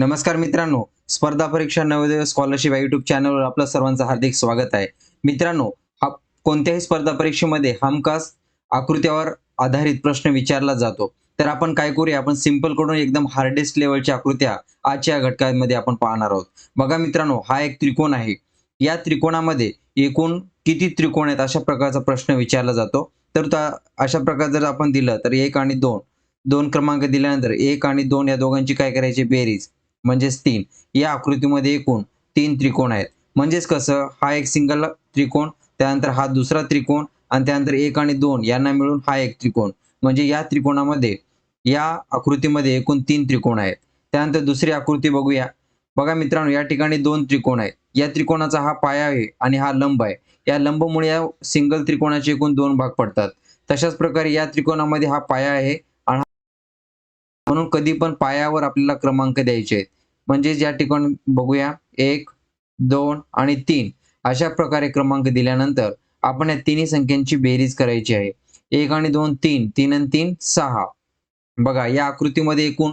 नमस्कार मित्रांनो स्पर्धा परीक्षा नवोदय स्कॉलरशिप या युट्यूब चॅनलवर आपलं सर्वांचं हार्दिक स्वागत आहे. मित्रांनो हा कोणत्याही स्पर्धा परीक्षेमध्ये हमखास आकृत्यावर आधारित प्रश्न विचारला जातो. तर आपण काय करूया आपण सिंपलकडून एकदम हार्डेस्ट लेवलच्या आकृत्या आजच्या घटकांमध्ये आपण पाहणार आहोत. बघा मित्रांनो हा एक त्रिकोण आहे. या त्रिकोणामध्ये एकूण किती त्रिकोण आहेत अशा प्रकारचा प्रश्न विचारला जातो. तर अशा प्रकारे जर आपण दिलं तर एक आणि दोन. दोन क्रमांक दिल्यानंतर एक आणि दोन या दोघांची काय करायची? बेरीज. म्हणजेच तीन. या आकृतीमध्ये एकूण तीन त्रिकोण आहेत. म्हणजेच कसं? हा एक सिंगल त्रिकोण त्यानंतर हा दुसरा त्रिकोण आणि त्यानंतर एक आणि दोन यांना मिळून हा एक त्रिकोण. म्हणजे या त्रिकोणामध्ये या आकृतीमध्ये एकूण तीन त्रिकोण आहेत. त्यानंतर दुसरी आकृती बघूया. बघा मित्रांनो या ठिकाणी दोन त्रिकोण आहेत. या त्रिकोणाचा हा पाया आहे आणि हा लंब आहे. या लंबमुळे या सिंगल त्रिकोणाचे एकूण दोन भाग पडतात. तशाच प्रकारे या त्रिकोणामध्ये हा पाया आहे आणि म्हणून कधी पण पायावर आपल्याला क्रमांक द्यायचे आहेत. म्हणजे या ठिकाणी बघूया. एक दोन आणि तीन. अशा प्रकारे क्रमांक दिल्यानंतर आपण या तिन्ही संख्यांची बेरीज करायची आहे. एक आणि दोन तीन तीन आणि तीन सहा. बघा या आकृतीमध्ये एकूण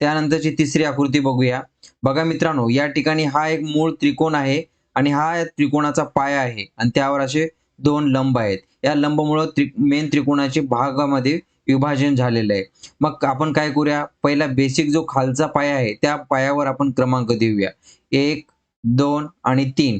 त्यानंतरची तिसरी आकृती बघूया. बघा मित्रांनो या ठिकाणी हा एक मूळ त्रिकोण आहे आणि हा या त्रिकोणाचा पाया आहे आणि त्यावर असे दोन लंब आहेत. या लंबमुळे त्रि मेन त्रिकोणाचे भागामध्ये विभाजन झालेलं आहे. मग आपण काय करूया? पहिला बेसिक जो खालचा पाया आहे त्या पायावर आपण क्रमांक देऊया. एक दोन आणि तीन.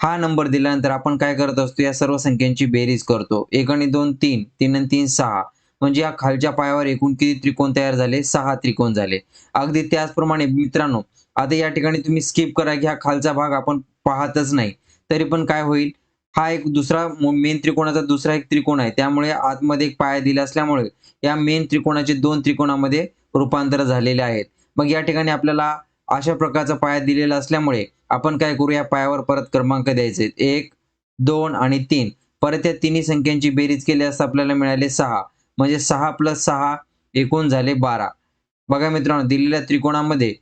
हा नंबर दिल्यानंतर आपण काय करत असतो? या सर्व संख्यांची बेरीज करतो. एक आणि दोन तीन. तीन आणि तीन सहा. म्हणजे या खालच्या पायावर एकूण किती त्रिकोण तयार झाले? सहा त्रिकोण झाले. अगदी त्याचप्रमाणे मित्रांनो आता या ठिकाणी तुम्ही स्किप करा की हा खालचा भाग आपण पाहतच नाही. तरी पण काय होईल? हा एक दुसरा मेन त्रिकोणाचा दुसरा एक त्रिकोण आहे. त्यामुळे आतमध्ये एक पाया दिला असल्यामुळे या मेन त्रिकोणाचे दोन त्रिकोणामध्ये रूपांतर झालेले आहेत. मग या ठिकाणी आपल्याला अशा प्रकारचा पाया दिलेला असल्यामुळे आपण काय करू या पायावर परत क्रमांक द्यायचे एक दोन आणि तीन. परत या तिन्ही संख्यांची बेरीज केली असता आपल्याला मिळाले सहा. म्हणजे सहा प्लस सहा एकूण झाले बारा. बघा मित्रांनो दिलेल्या त्रिकोणामध्ये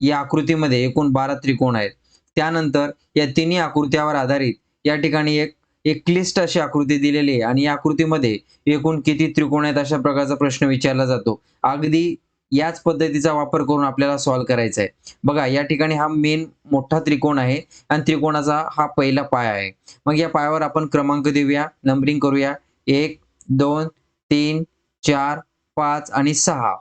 या आकृतीमध्ये एकूण बारा त्रिकोण आहेत. त्यानंतर या तिन्ही आकृत्यावर आधारित या ठिकाणी एक एक क्लिष्ट अशी आकृती दिलेली आहे. आणि या आकृतीमध्ये एकूण किती त्रिकोण आहेत अशा प्रकारचा प्रश्न विचारला जातो. अगदी याच पद्धतीचा वापर करून आपल्याला सॉल्व्ह करायचा आहे. बघा या ठिकाणी हा मेन मोठा त्रिकोण आहे आणि त्रिकोणाचा हा पहिला पाय आहे. मग या पायावर आपण क्रमांक देऊया नंबरिंग करूया. एक दोन तीन चार पाच आणि सहा.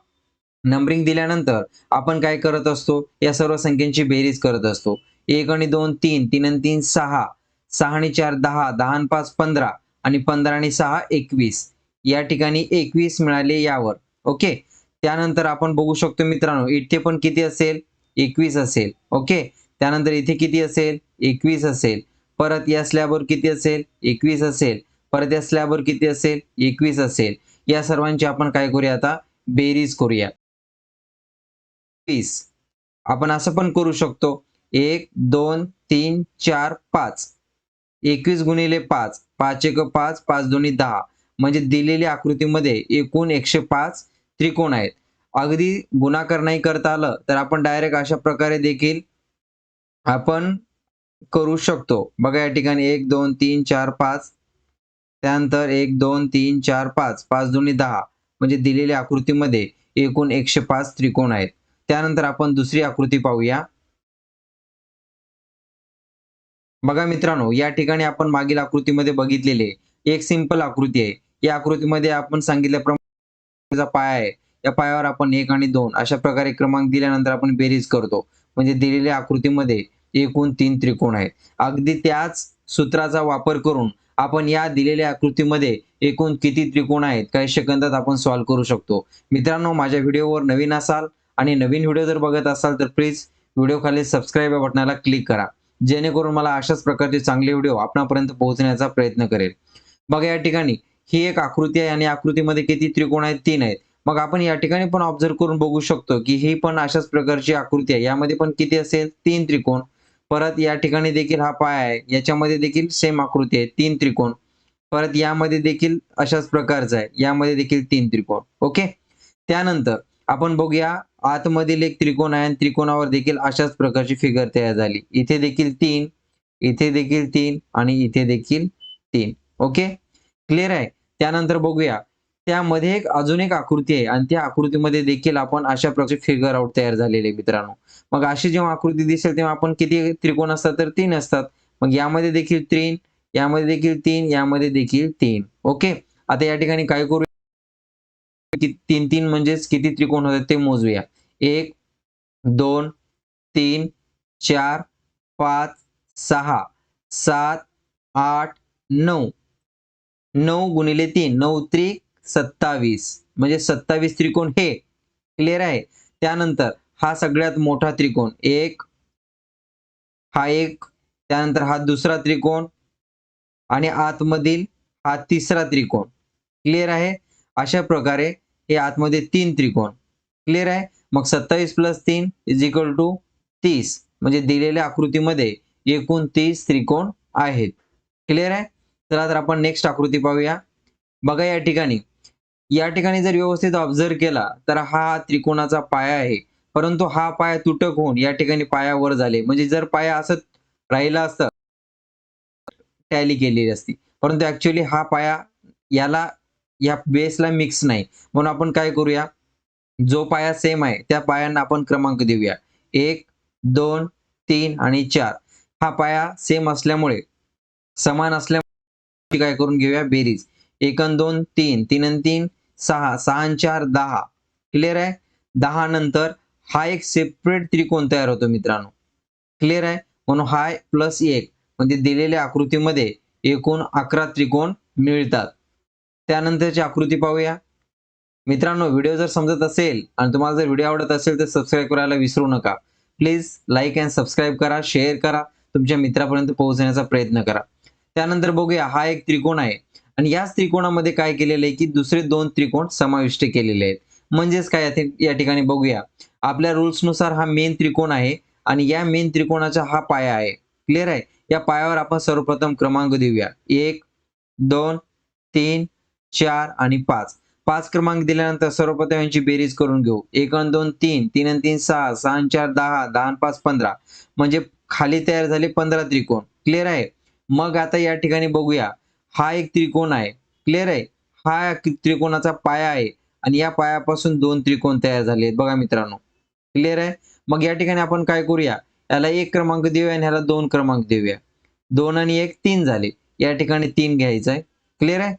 नंबरिंग दिल्यानंतर आपण काय करत असतो? या सर्व संख्यांची बेरीज करत असतो. एक आणि दोन तीन तीन आणि तीन सहा. सहा आणि चार दहा दहा आणि पाच पंधरा आणि पंधरा आणि सहा एकवीस. या ठिकाणी एकवीस मिळाले यावर. ओके? त्यानंतर आपण बघू शकतो मित्रांनो इथे पण किती असेल? एकवीस असेल. ओके? त्यानंतर इथे किती असेल? एकवीस असेल. परत या स्लॅबवर किती असेल? एकवीस असेल. परत या स्लॅबवर किती असेल? एकवीस असेल. या सर्वांची आपण काय करूया आता? बेरीज करूया. वीस आपण असं पण करू शकतो. एक दोन तीन चार पाच. एकवीस गुणिले पाच पाच एक पाच पाच दोन्ही दहा. म्हणजे दिलेल्या आकृतीमध्ये एकूण एकशे पाच त्रिकोण आहेत. अगदी गुणाकार नाही करता आलं तर आपण डायरेक्ट अशा प्रकारे देखील आपण करू शकतो. बघा या ठिकाणी एक दोन तीन चार पाच. त्यानंतर एक दोन तीन चार पाच पाच दोन्ही दहा. म्हणजे दिलेल्या आकृतीमध्ये एकूण एकशे पाच त्रिकोण आहेत. त्यानंतर आपण दुसरी आकृती पाहूया. बघा मित्रांनो या ठिकाणी आपण मागील आकृतीमध्ये बघितलेले एक सिंपल आकृती आहे. या आकृतीमध्ये आपण सांगितल्याप्रमाणे पाया आहे या पायावर आपण एक आणि दोन अशा प्रकारे क्रमांक दिल्यानंतर आपण बेरीज करतो. म्हणजे दिलेल्या आकृतीमध्ये एकूण तीन त्रिकोण आहेत. अगदी त्याच सूत्राचा वापर करून आपण या दिलेल्या आकृतीमध्ये एकूण किती त्रिकोण आहेत काही सेकंदात आपण सॉल्व्ह करू शकतो. मित्रांनो माझ्या व्हिडिओवर नवीन असाल आणि नवीन व्हिडिओ जर बघत असाल तर प्लीज व्हिडिओ खाली सबस्क्राईब या बटनाला क्लिक करा. जेणेकरून मला अशाच प्रकारचे चांगले व्हिडिओ आपणापर्यंत पोहोचण्याचा प्रयत्न करेल. बघा या ठिकाणी ही एक आकृती आहे आणि आकृतीमध्ये किती त्रिकोण आहेत? तीन आहेत. मग आपण या ठिकाणी पण ऑब्झर्व करून बघू शकतो की ही पण अशाच प्रकारची आकृती आहे. यामध्ये पण किती असेल? तीन त्रिकोण. परत या ठिकाणी देखील हा पाय आहे. याच्यामध्ये देखील सेम आकृती आहे. तीन त्रिकोण. परत यामध्ये देखील अशाच प्रकारचा आहे. यामध्ये देखील तीन त्रिकोण. ओके? त्यानंतर आपण बघूया आतमधील एक त्रिकोण आहे आणि त्रिकोणावर देखील अशाच प्रकारची फिगर तयार झाली. इथे देखील तीन इथे देखील तीन आणि इथे देखील तीन. ओके क्लिअर आहे? त्यानंतर बघूया. त्यामध्ये एक अजून एक आकृती आहे आणि त्या आकृतीमध्ये देखील आपण अशा प्रकारचे फिगर आउट तयार झालेले मित्रांनो. मग अशी जेव्हा आकृती दिसेल तेव्हा आपण किती त्रिकोण असतात तर तीन असतात. मग यामध्ये देखील तीन यामध्ये देखील तीन यामध्ये देखील तीन. ओके आता या ठिकाणी काय करू तीन तीन म्हणजेच किती त्रिकोण होतात ते मोजूया. एक दोन तीन चार पाच सहा सात आठ नऊ. नऊ गुणिले तीन नऊ त्रिक सत्तावीस. म्हणजे सत्तावीस त्रिकोण हे क्लिअर आहे. त्यानंतर हा सगळ्यात मोठा त्रिकोण एक. हा एक त्यानंतर हा दुसरा त्रिकोण आणि आतमधील हा तिसरा त्रिकोण. क्लिअर आहे? अशा प्रकारे हे आतमध्ये तीन त्रिकोण. क्लिअर आहे? मग सत्तावीस प्लस तीन इज इक्वल टू तीस. म्हणजे दिलेल्या आकृतीमध्ये एकूण तीस त्रिकोण आहेत. क्लिअर आहे? चला तर आपण नेक्स्ट आकृती पाहूया. बघा या ठिकाणी. या ठिकाणी जर व्यवस्थित ऑब्झर्व केला तर हा त्रिकोणाचा पाया आहे. परंतु हा पाया तुटक होऊन या ठिकाणी पाया वर झाले. म्हणजे जर पाया असत राहिला असता टॅली केलेली असती. परंतु ऍक्च्युली हा पाया याला या बेसला मिक्स नाही. म्हणून आपण काय करूया? जो पाया सेम आहे त्या पायांना आपण क्रमांक देऊया. एक दोन तीन आणि चार. हा पाया सेम असल्यामुळे समान असल्यामुळे काय करून घेऊया? बेरीज. एक दोन तीन. तीन आणि तीन सहा. सहा चार दहा. क्लिअर आहे? दहा नंतर हा एक सेपरेट त्रिकोण तयार होतो मित्रांनो. क्लिअर आहे? म्हणून हाय प्लस एक. म्हणजे दिलेल्या आकृतीमध्ये एकूण अकरा त्रिकोण मिळतात. त्यानंतरची आकृती पाहूया. मित्रांनो व्हिडिओ जर समजत असेल आणि तुम्हाला जर व्हिडिओ आवडत असेल तर सबस्क्राईब करायला विसरू नका. प्लीज लाईक अँड सबस्क्राईब करा शेअर करा तुमच्या मित्रापर्यंत पोहोचण्याचा प्रयत्न करा. त्यानंतर बघूया हा एक त्रिकोण आहे. आणि याच त्रिकोणामध्ये काय केलेलं आहे की दुसरे दोन त्रिकोण समाविष्ट केलेले आहेत. म्हणजेच काय या ठिकाणी बघूया. आपल्या रुल्सनुसार हा मेन त्रिकोण आहे आणि या मेन त्रिकोणाचा हा पाया आहे. क्लिअर आहे? या पायावर आपण सर्वप्रथम क्रमांक देऊया. एक दोन तीन चार आणि पाच. पाच क्रमांक दिल्यानंतर सर्वप्रथम यांची बेरीज करून घेऊ. एक अन दोन तीन. तीन अन तीन सहा. सहा चार दहा. दहा आणि पाच पंधरा. म्हणजे खाली तयार झाले पंधरा त्रिकोण. क्लिअर आहे? मग आता या ठिकाणी बघूया. हा एक त्रिकोण आहे. क्लिअर आहे? हा त्रिकोणाचा पाया आहे. आणि या पायापासून दोन त्रिकोण तयार झाले बघा मित्रांनो. क्लिअर आहे? मग या ठिकाणी आपण काय करूया? याला एक क्रमांक देऊया आणि ह्याला दोन क्रमांक देऊया. दोन आणि एक तीन झाले. या ठिकाणी तीन घ्यायचं आहे क्लिअर आहे?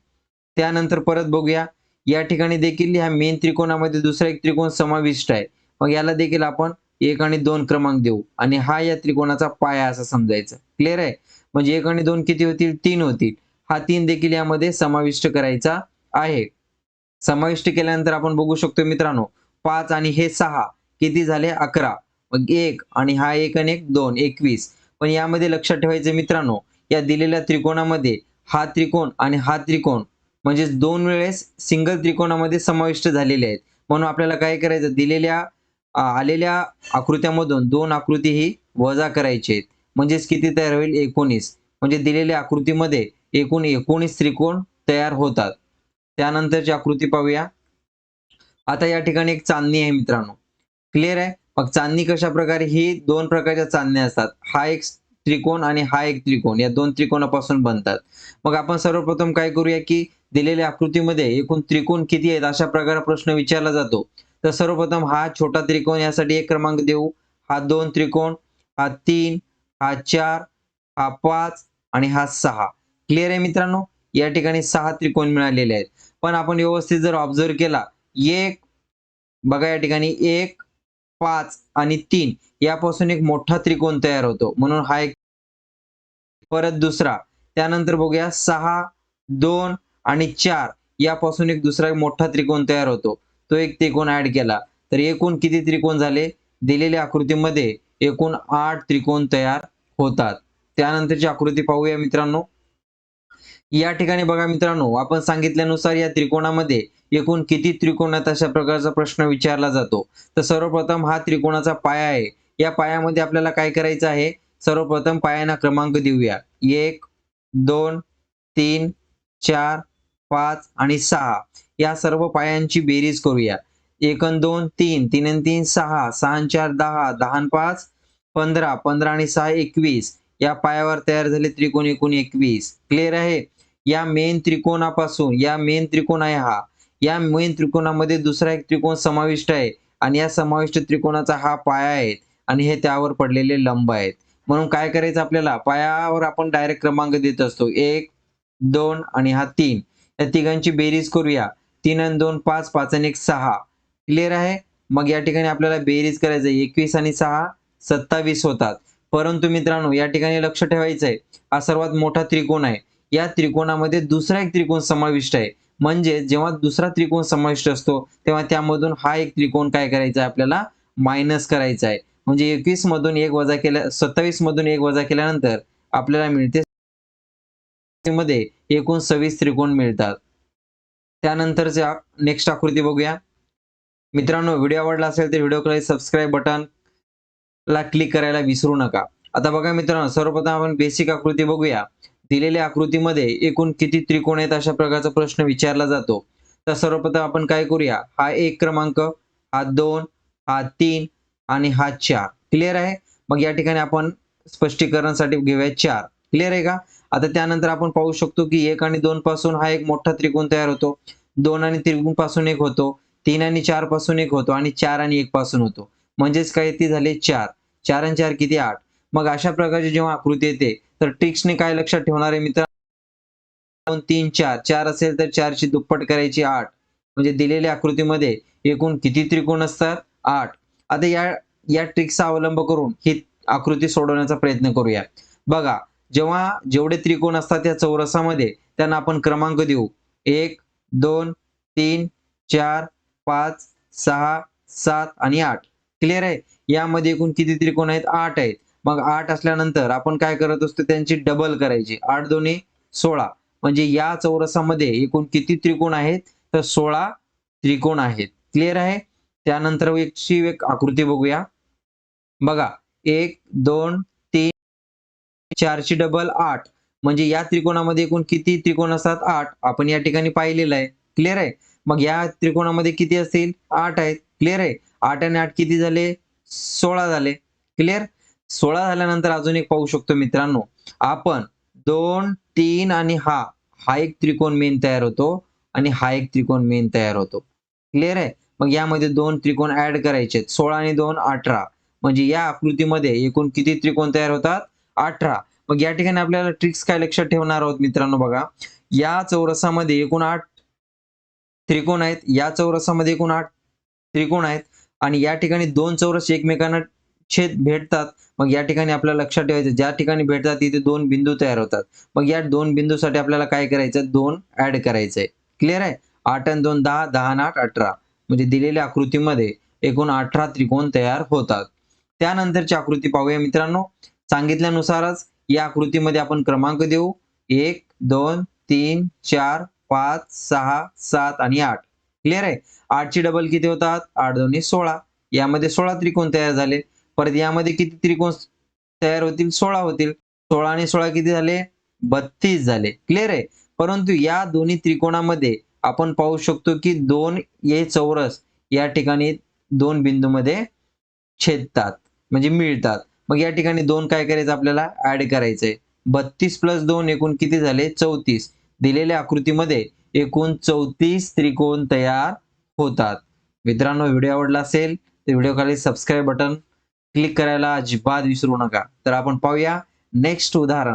त्यानंतर परत बघूया. या ठिकाणी देखील ह्या मेन त्रिकोणामध्ये दुसरा एक त्रिकोण समाविष्ट आहे. मग याला देखील आपण एक आणि दोन क्रमांक देऊ. आणि हा या त्रिकोणाचा पाया असं समजायचं. क्लिअर आहे? म्हणजे एक आणि दोन किती होतील? तीन होतील. हा तीन देखील यामध्ये समाविष्ट करायचा आहे. समाविष्ट केल्यानंतर आपण बघू शकतो मित्रांनो पाच आणि हे सहा किती झाले? अकरा. मग एक आणि हा एक आणि एक दोन एकवीस. पण यामध्ये लक्षात ठेवायचं मित्रांनो या दिलेल्या त्रिकोणामध्ये हा त्रिकोण आणि हा त्रिकोण म्हणजे दोन वेळेस सिंगल त्रिकोणामध्ये समाविष्ट झालेले आहेत. म्हणून आपल्याला काय करायचं? दिलेल्या आलेल्या आकृत्यामधून दोन आकृती ही वजा करायची आहेत. म्हणजेच किती तयार होईल? एकोणीस. म्हणजे दिलेल्या आकृतीमध्ये एकूण एकोणीस त्रिकोण तयार होतात. त्यानंतरची आकृती पाहूया. आता या ठिकाणी एक चांदणी आहे मित्रांनो. क्लिअर आहे? मग चांदणी कशा प्रकारे ही दोन प्रकारच्या चांदण्या असतात. हा एक त्रिकोण आणि हा एक त्रिकोण या दोन त्रिकोणापासून बनतात. मग आपण सर्वप्रथम काय करूया की दिलेल्या आकृतीमध्ये एकूण त्रिकोण किती आहेत अशा प्रकारे प्रश्न विचारला जातो. तर सर्वप्रथम हा छोटा त्रिकोण यासाठी एक क्रमांक देऊ. हा दोन त्रिकोण हा तीन हा चार हा पाच आणि हा सहा. क्लिअर आहे मित्रांनो? या ठिकाणी सहा त्रिकोण मिळालेले आहेत. पण आपण व्यवस्थित जर ऑब्झर्व केला एक बघा या ठिकाणी एक पाच आणि तीन. यापासून एक मोठा त्रिकोण तयार होतो. म्हणून हा एक परत दुसरा. त्यानंतर बघूया सहा दोन आणि चार. यापासून एक दुसरा एक मोठा त्रिकोण तयार होतो. तो एक त्रिकोण ऍड केला. तर एकूण किती त्रिकोण झाले? दिलेल्या आकृतीमध्ये एकूण आठ त्रिकोण तयार होतात. त्यानंतरची आकृती पाहूया मित्रांनो. या ठिकाणी बघा मित्रांनो आपण सांगितल्यानुसार या त्रिकोणामध्ये एकूण किती त्रिकोण आहेत अशा प्रकारचा प्रश्न विचारला जातो. तर सर्वप्रथम हा त्रिकोणाचा पाया आहे. या पायामध्ये आपल्याला काय करायचं आहे? सर्वप्रथम पायांना क्रमांक देऊया. एक दोन तीन चार पाच आणि सहा. या सर्व पायांची बेरीज करूया. एक दोन तीन. तीन तीन सहा. सहा चार दहा. दहा पाच पंधरा. पंधरा आणि सहा एकवीस. या पायावर तयार झाले त्रिकोण एकूण एकवीस. क्लिअर आहे? या मेन त्रिकोणापासून या मेन त्रिकोण आहे हा. या मेन त्रिकोणामध्ये दुसरा एक त्रिकोण समाविष्ट आहे आणि या समाविष्ट त्रिकोणाचा हा पाया आहे आणि हे त्यावर पडलेले लंब आहेत. म्हणून काय करायचं आपल्याला? पायावर आपण डायरेक्ट क्रमांक देत असतो. एक दोन आणि हा तीन. या तिघांची बेरीज करूया. तीन आणि दोन पाच पाच आणि एक सहा. क्लिअर आहे? मग या ठिकाणी आपल्याला बेरीज करायचं आहे. एकवीस आणि सहा सत्तावीस होतात. परंतु मित्रांनो या ठिकाणी लक्ष ठेवायचं आहे हा सर्वात मोठा त्रिकोण आहे. या त्रिकोणामध्ये दुसरा एक त्रिकोण समाविष्ट आहे. म्हणजे जेव्हा दुसरा त्रिकोण समाविष्ट असतो तेव्हा त्यामधून हा एक त्रिकोण काय करायचा आहे आपल्याला? मायनस करायचा आहे. म्हणजे एकवीस मधून एक वजा केल्या सत्तावीस मधून एक वजा केल्यानंतर आपल्याला मिळते मध्ये एकूण सव्वीस त्रिकोण मिळतात. त्यानंतरच्या नेक्स्ट आकृती बघूया. मित्रांनो व्हिडिओ आवडला असेल तर व्हिडिओ खाली सबस्क्राईब बटन ला क्लिक करायला विसरू नका. आता बघा मित्रांनो सर्वप्रथम आपण बेसिक आकृती बघूया. दिलेल्या आकृतीमध्ये एकूण किती त्रिकोण आहेत अशा प्रकारचा प्रश्न विचारला जातो. तर सर्वप्रथम आपण काय करूया? हा एक क्रमांक हा दोन हा तीन आणि हा चार. क्लिअर आहे? मग या ठिकाणी आपण स्पष्टीकरणासाठी घेऊया चार. क्लिअर आहे का? आता त्यानंतर आपण पाहू शकतो की एक आणि दोन पासून हा एक मोठा त्रिकोण तयार होतो. दोन आणि त्रिकोणपासून एक होतो. तीन आणि चारपासून एक होतो आणि चार आणि एक पासून होतो. म्हणजेच काय? ती झाले चार. चार आणि चार किती? आठ. मग अशा प्रकारची जेव्हा आकृती येते तर ट्रिक्सने काय लक्षात ठेवणार आहे मित्र दोन तीन चार. चार असेल तर चारची दुप्पट करायची आठ. म्हणजे दिलेल्या आकृतीमध्ये एकूण किती त्रिकोण असतात? आठ. आता या या ट्रिक्सचा अवलंब करून ही आकृती सोडवण्याचा प्रयत्न करूया. बघा जेव्हा जेवढे त्रिकोण असतात त्या चौरसामध्ये त्यांना आपण क्रमांक देऊ. एक दोन तीन चार पाच सहा सात आणि आठ. क्लिअर आहे? यामध्ये एकूण किती त्रिकोण आहेत? आठ आहेत. मग आठ असल्यानंतर आपण काय करत असतो त्यांची डबल करायची. आठ दोन्ही सोळा. म्हणजे या चौरसामध्ये एकूण किती त्रिकोण आहेत? तर सोळा त्रिकोण आहेत. क्लिअर आहे? त्यानंतर एकशी एक आकृती बघूया. बघा एक दोन तीन चारची डबल आठ. म्हणजे या त्रिकोणामध्ये एकूण किती त्रिकोण असतात? आठ. आपण या ठिकाणी पाहिलेलं आहे. क्लिअर आहे? मग या त्रिकोणामध्ये किती असतील? आठ आहेत. क्लिअर आहे? आठ आणि आठ किती झाले? सोळा झाले. क्लिअर सोळा झाल्यानंतर अजून एक पाहू शकतो मित्रांनो. आपण दोन तीन आणि हा हा एक त्रिकोण मेन तयार होतो आणि हा एक त्रिकोण मेन तयार होतो. क्लिअर आहे? मग यामध्ये दोन त्रिकोण ऍड करायचे सोळा आणि दोन अठरा. म्हणजे या आकृतीमध्ये एकूण किती त्रिकोण तयार होतात? अठरा. मग या ठिकाणी आपल्याला ट्रिक्स काय लक्षात ठेवणार आहोत मित्रांनो बघा. या चौरसामध्ये एकूण आठ त्रिकोण आहेत. या चौरसामध्ये एकूण आठ त्रिकोण आहेत. आणि या ठिकाणी दोन चौरस एकमेकांना छेद भेटतात. मग या ठिकाणी आपल्याला लक्षात ठेवायचं ज्या ठिकाणी भेटतात तिथे दोन बिंदू तयार होतात. मग या दोन बिंदूसाठी आपल्याला काय करायचं? दोन ऍड करायचंय. क्लिअर आहे? आठ आणि दोन दहा दहा आणि आठ अठरा. म्हणजे दिलेल्या आकृतीमध्ये एकूण अठरा त्रिकोण तयार होतात. त्यानंतरची आकृती पाहूया मित्रांनो. सांगितल्यानुसारच या आकृतीमध्ये आपण क्रमांक देऊ. एक दोन तीन चार पाच सहा सात आणि आठ. क्लिअर आहे? आठची डबल किती होतात? आठ दोन्ही सोळा. यामध्ये सोळा त्रिकोण तयार झाले. परत यामध्ये किती त्रिकोण तयार होतील? सोळा होतील. सोळा आणि सोळा किती झाले? बत्तीस झाले. क्लिअर आहे? परंतु या दोन्ही त्रिकोणामध्ये आपण पाहू शकतो की दोन ये चौरस या ठिकाणी दोन बिंदूमध्ये छेदतात म्हणजे मिळतात. मग या ठिकाणी दोन काय करायचं आपल्याला? ऍड करायचंय. बत्तीस प्लस दोन एकूण किती झाले? चौतीस. दिलेल्या आकृतीमध्ये एकूण चौतीस त्रिकोण तयार होतात. मित्रांनो व्हिडिओ आवडला असेल तर व्हिडिओ खाली सबस्क्राईब बटन क्लिक करायला अजिबात विसरू नका. तर आपण पाहूया नेक्स्ट उदाहरण.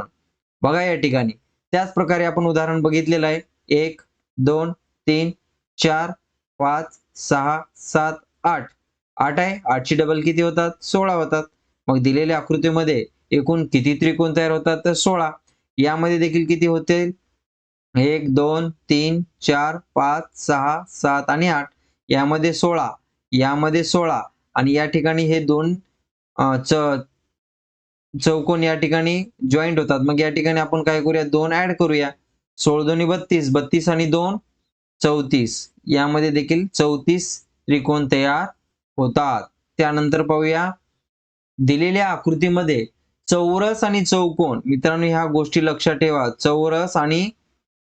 बघा या ठिकाणी. त्याच प्रकारे आपण उदाहरण बघितलेलं आहे. एक दोन तीन चार पाच सहा सात आठ. आठ आहे. आठची डबल किती होतात? सोळा होतात. मग दिलेल्या आकृतीमध्ये एकूण किती त्रिकोण तयार होतात? तर सोळा. यामध्ये देखील किती होते एक दोन तीन चार पाच सहा सात आणि आठ. यामध्ये सोळा. यामध्ये सोळा. आणि या ठिकाणी हे दोन चौकोन या ठिकाणी जॉईंट होतात. मग या ठिकाणी आपण काय करूया? दोन ऍड करूया. सोळ दोन्ही बत्तीस. बत्तीस आणि दोन चौतीस. यामध्ये देखील चौतीस त्रिकोण तयार होतात. त्यानंतर पाहूया. दिलेल्या आकृतीमध्ये चौरस आणि चौकोन. मित्रांनो ह्या गोष्टी लक्षात ठेवा. चौरस आणि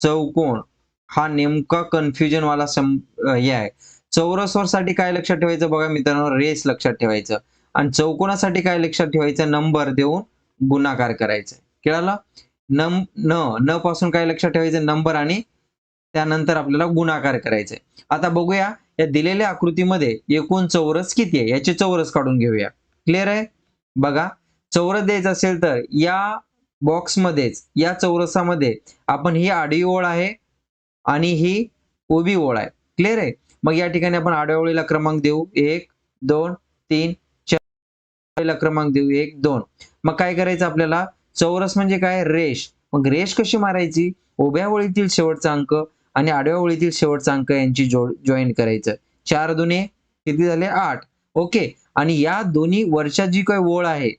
चौकोन. हा नेमका कन्फ्युजन वाला हे आहे. चौरसवर साठी काय लक्षात ठेवायचं बघा मित्रांनो? रेस लक्षात ठेवायचं. आणि चौकोनासाठी काय लक्षात ठेवायचं? नंबर देऊन गुणाकार करायचा. कळालं? नम न न पासून काय लक्षात ठेवायचं? नंबर आणि त्यानंतर आपल्याला गुणाकार करायचा आता बघूया या दिलेल्या आकृतीमध्ये एकूण चौरस किती आहे? याचे चौरस काढून घेऊया. क्लिअर आहे? बघा चौरस द्यायचं असेल तर या बॉक्समध्येच या चौरसामध्ये आपण ही आडवी ओळ आहे आणि ही उभी ओळ आहे. क्लिअर आहे? मग या ठिकाणी आपण आडव्या ओळीला क्रमांक देऊ. एक दोन तीन पहिला क्रमांक देऊ एक दोन. मग काय करायचं आपल्याला? चौरस म्हणजे काय? रेष. मग रेष कशी मारायची? उभ्या ओळीतील शेवटचा अंक आणि आडव्या ओळीतील शेवटचा अंक यांची जोड जॉईन करायचं. चार दुने किती झाले? आठ. ओके. आणि या दोन्ही वरच्या जी काही ओळ आहे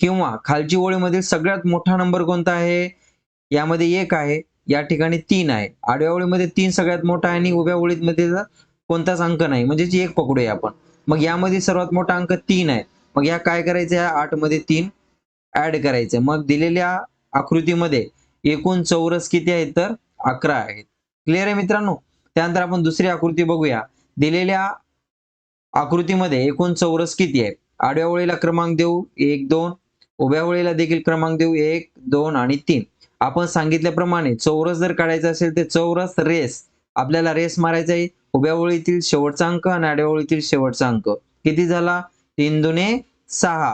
किंवा खालची ओळीमधील सगळ्यात मोठा नंबर कोणता आहे? यामध्ये एक आहे. या ठिकाणी तीन आहे. आडव्या ओळीमध्ये तीन सगळ्यात मोठा आहे आणि उभ्या ओळीमध्ये कोणताच अंक नाही. म्हणजे जी एक पकडूया आपण. मग यामध्ये सर्वात मोठा अंक तीन आहे. मग या काय करायचं? या आठमध्ये तीन ऍड करायचं. मग दिलेल्या आकृतीमध्ये एकूण चौरस किती आहेत तर? अकरा आहेत. क्लिअर आहे मित्रांनो? त्यानंतर आपण दुसरी आकृती बघूया. दिलेल्या आकृतीमध्ये एकूण चौरस किती आहे आडव्या ओळीला क्रमांक देऊ एक दोन. उभ्या ओळीला देखील क्रमांक देऊ एक दोन आणि तीन. आपण सांगितल्याप्रमाणे चौरस जर काढायचा असेल तर चौरस रेस आपल्याला रेस मारायचा आहे. उभ्या ओळीतील शेवटचा अंक आणि आडव्या ओळीतील शेवटचा अंक. किती झाला? तीन दुने सहा.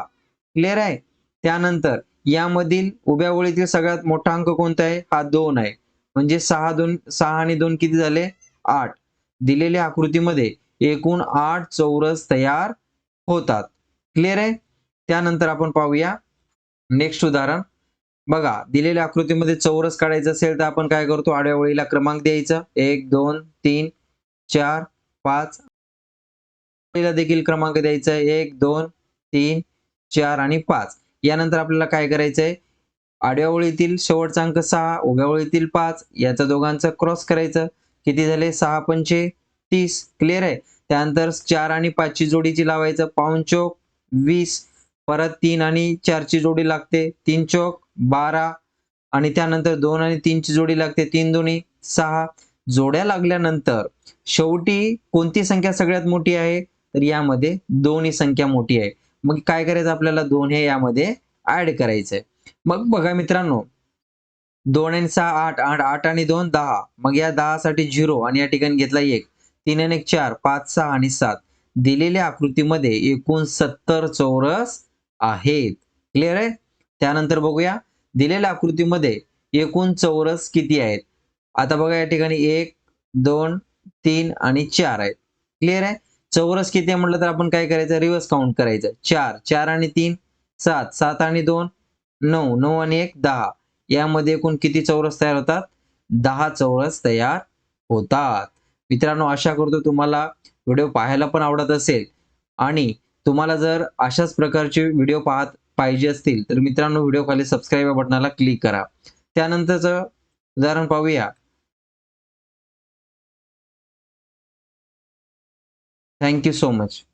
क्लिअर आहे? त्यानंतर यामधील उभ्या ओळीतील सगळ्यात मोठा अंक कोणता आहे? हा दोन आहे. म्हणजे सहा दोन सहा आणि दोन किती झाले? आठ. दिलेल्या आकृतीमध्ये एकूण आठ चौरस तयार होतात. क्लिअर आहे? त्यानंतर आपण पाहूया. नेक्स्ट उदाहरण. बघा दिलेल्या आकृतीमध्ये चौरस काढायचं असेल तर आपण काय करतो? आडव्या ओळीला क्रमांक द्यायचा. एक दोन तीन चार पाच देखील क्रमांक द्यायचा आहे. एक दोन तीन चार आणि पाच. यानंतर आपल्याला काय करायचं आहे आडव्या ओळीतील शेवटचा अंक सहा उभ्या ओळीतील पाच. याचा दोघांचा क्रॉस करायचं. किती झाले? सहा पंचे तीस. क्लिअर आहे? त्यानंतर चार आणि पाचची जोडीची लावायचं. पाऊन चौक वीस. परत तीन आणि चारची जोडी लागते. तीन चौक बारा. आणि त्यानंतर दोन आणि तीनची जोडी लागते. तीन दोन्ही सहा. जोड्या लागल्यानंतर शेवटी कोणती संख्या सगळ्यात मोठी आहे? तर यामध्ये दोन ही संख्या मोठी आहे. मग काय करायचं आपल्याला? दोन हे यामध्ये ऍड करायचंय. मग बघा मित्रांनो दोन आणि सहा आठ आठ आठ आणि दोन दहा. मग या दहा साठी झिरो आणि या ठिकाणी घेतला एक. तीन आणि एक चार पाच सहा आणि सात. दिलेल्या आकृतीमध्ये एकूण सत्तर चौरस आहेत. क्लिअर आहे? त्यानंतर बघूया. दिलेल्या आकृतीमध्ये एकूण चौरस किती आहेत? आता बघा या ठिकाणी एक दोन तीन आणि चार आहेत. क्लिअर आहे? चौरस किती आहे म्हटलं तर आपण काय करायचं? रिव्हर्स काउंट करायचं. चार चार आणि तीन सात. सात आणि दोन नऊ. नऊ आणि एक दहा. यामध्ये एकूण किती चौरस तयार होतात? दहा चौरस तयार होतात. मित्रांनो आशा करतो तुम्हाला व्हिडिओ पाहायला पण आवडत असेल. आणि तुम्हाला जर अशाच प्रकारचे व्हिडिओ पाहत पाहिजे असतील तर मित्रांनो व्हिडिओ खाली सबस्क्राईब बटनाला क्लिक करा. त्यानंतरचं उदाहरण पाहूया. thank you so much.